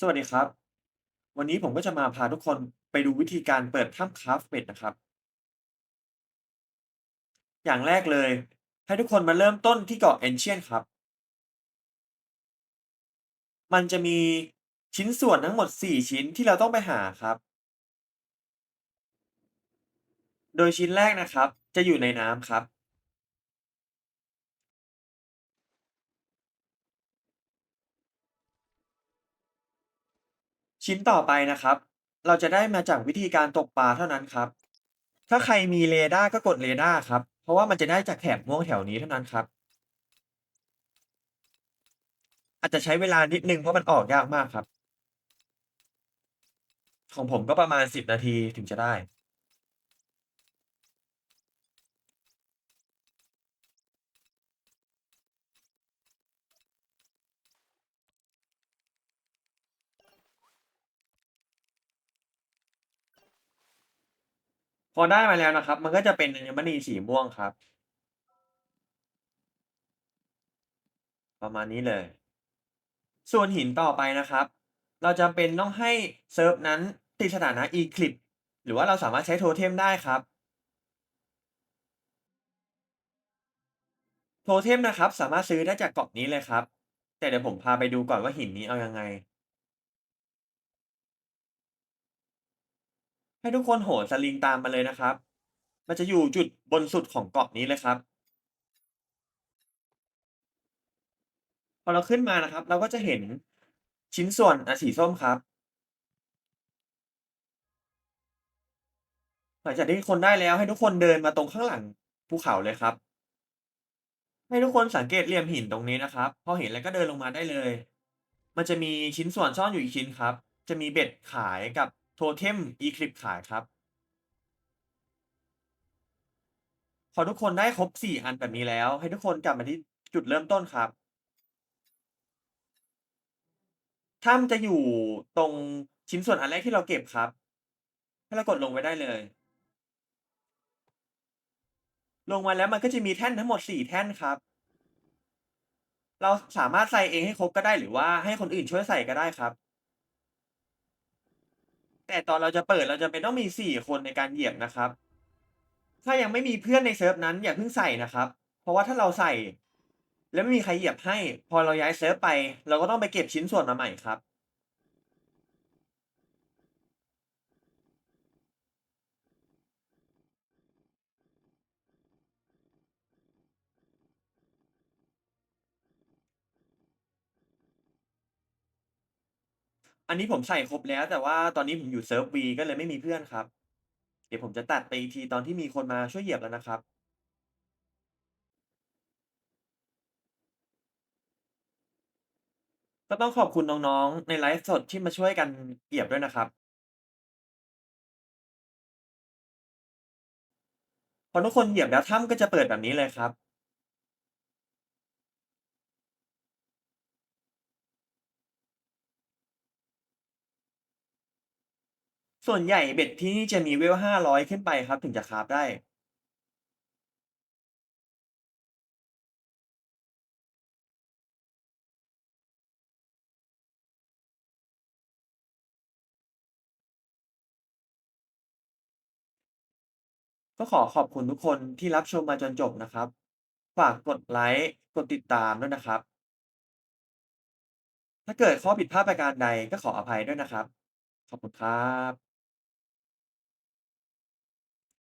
สวัสดีครับ วันนี้ผมก็จะมาพาทุกคนไปดูวิธีการเปิดถ้ำคราฟเป็ดนะครับ อย่างแรกเลย ให้ทุกคนมาเริ่มต้นที่เกาะ Ancient ครับ มันจะมีชิ้นส่วนทั้งหมด 4 ชิ้นที่เราต้องไปหาครับ โดยชิ้นแรกนะครับ จะอยู่ในน้ำครับ ชิ้นต่อไปนะครับ เราจะได้มาจากวิธีการตกปลาเท่านั้นครับ ถ้าใครมีเรดาร์ก็กดเรดาร์ครับ เพราะว่ามันจะได้จากแถบม่วงแถวนี้เท่านั้นครับ อาจจะใช้เวลานิดนึงเพราะมันออกยากมากครับ ของผมก็ประมาณ 10 นาทีถึงจะได้ พอได้มาแล้วนะครับ มันก็จะเป็นอัญมณีสีม่วงครับ ประมาณนี้เลย ส่วนหินต่อไปนะครับ เราจำเป็นต้องให้เซิร์ฟนั้นติดสถานะ Eclipse หรือว่าเราสามารถใช้โทเทมได้ครับโทเทมนะครับ สามารถซื้อได้จากเกาะนี้เลยครับ แต่เดี๋ยวผมพาไปดูก่อนว่าหินนี้เอายังไง ให้ทุกคนโหนสลิงตามมาเลยนะครับ มันจะอยู่จุดบนสุดของเกาะนี้เลยครับ พอเราขึ้นมานะครับ เราก็จะเห็นชิ้นส่วนอสีส้มครับ หลังจากที่คนได้แล้วให้ทุกคนเดินมาตรงข้างหลังภูเขาเลยครับ ให้ทุกคนสังเกตเหลี่ยมหินตรงนี้นะครับ พอเห็นแล้วก็เดินลงมาได้เลย มันจะมีชิ้นส่วนซ่อนอยู่อีกชิ้นครับ จะมีเบ็ดขายกับ โทเทม Eclipse ขายครับ พอทุกคนได้ครบ4อันแบบนี้แล้ว ให้ทุกคนกลับมาที่จุดเริ่มต้นครับถ้ำจะอยู่ตรงชิ้นส่วนอันแรกที่เราเก็บครับให้เรากดลงไปได้เลย ลงมาแล้วมันก็จะมีแท่นทั้งหมด4แท่นครับ เราสามารถใส่เองให้ครบก็ได้หรือว่าให้คนอื่นช่วยใส่ก็ได้ครับ แต่ตอนเราจะเปิดเราจะเป็นต้องมี 4 คนในการเหยียบนะครับ ถ้ายังไม่มีเพื่อนในเซิร์ฟนั้นอย่าเพิ่งใส่นะครับ เพราะว่าถ้าเราใส่ แล้วไม่มีใครเหยียบให้ พอเราย้ายเซิร์ฟไป เราก็ต้องไปเก็บชิ้นส่วนมาใหม่ครับ อันนี้ผมใส่ครบแล้ว แต่ว่าตอนนี้ผมอยู่เซิร์ฟ V ก็เลยไม่มีเพื่อนครับ เดี๋ยวผมจะตัดไปอีกทีตอนที่มีคนมาช่วยเหยียบแล้วนะครับ ก็ต้องขอบคุณน้องๆ ในไลฟ์สดที่มาช่วยกันเหยียบด้วยนะครับ พอทุกคนเหยียบแล้วถ้ำก็จะเปิดแบบนี้เลยครับ ส่วนใหญ่เบ็ดที่นี่จะมีเวล500ขึ้นไปครับ ถึงจะคราฟได้ ก็ขอขอบคุณทุกคนที่รับชมมาจนจบนะครับ ฝากกดไลค์กดติดตามด้วยนะครับ ถ้าเกิดข้อผิดพลาดประการใดก็ขออภัยด้วยนะครับ ขอบคุณครับ